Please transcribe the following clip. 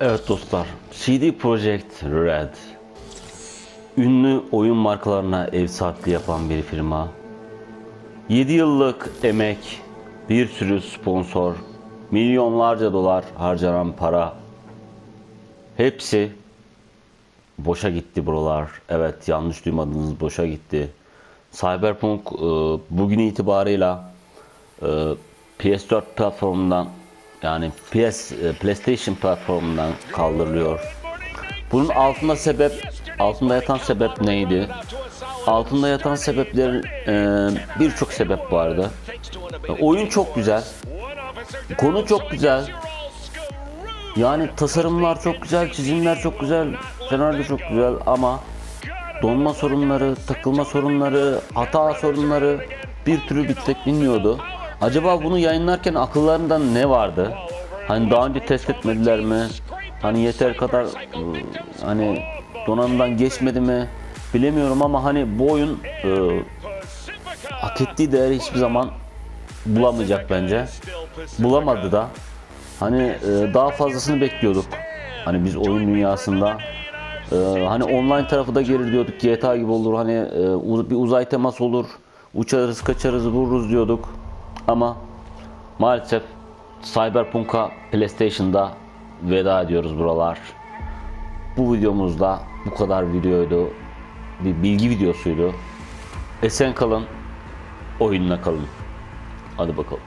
Evet dostlar, CD Projekt Red ünlü oyun markalarına ev sahipliği yapan bir firma. 7 yıllık emek, bir sürü sponsor, milyonlarca dolar harcanan para hepsi boşa gitti buralar. Evet yanlış duymadınız boşa gitti. Cyberpunk e, bugün itibarıyla e, PS4 platformundan yani PS e, PlayStation platformundan kaldırılıyor. Bunun altında sebep altında yatan sebep neydi? Altında yatan sebeplerin e, birçok sebep vardı. E, oyun çok güzel. Konu çok güzel. Yani tasarımlar çok güzel, çizimler çok güzel, senaryo çok güzel ama donma sorunları, takılma sorunları, hata sorunları bir türlü bitmek bilmiyordu. Acaba bunu yayınlarken akıllarında ne vardı? Hani daha önce test etmediler mi? Hani yeter kadar ıı, hani donanımdan geçmedi mi? Bilemiyorum ama hani bu oyun ıı, hak ettiği değeri hiçbir zaman bulamayacak bence. Bulamadı da. Hani e, daha fazlasını bekliyorduk. Hani biz oyun dünyasında e, hani online tarafı da gelir diyorduk. GTA gibi olur. Hani e, bir uzay teması olur. Uçarız, kaçarız, vururuz diyorduk. Ama maalesef Cyberpunk'a PlayStation'da veda ediyoruz buralar. Bu videomuzda bu kadar videoydu. Bir bilgi videosuydu. Esen kalın, oyunla kalın. Hadi bakalım.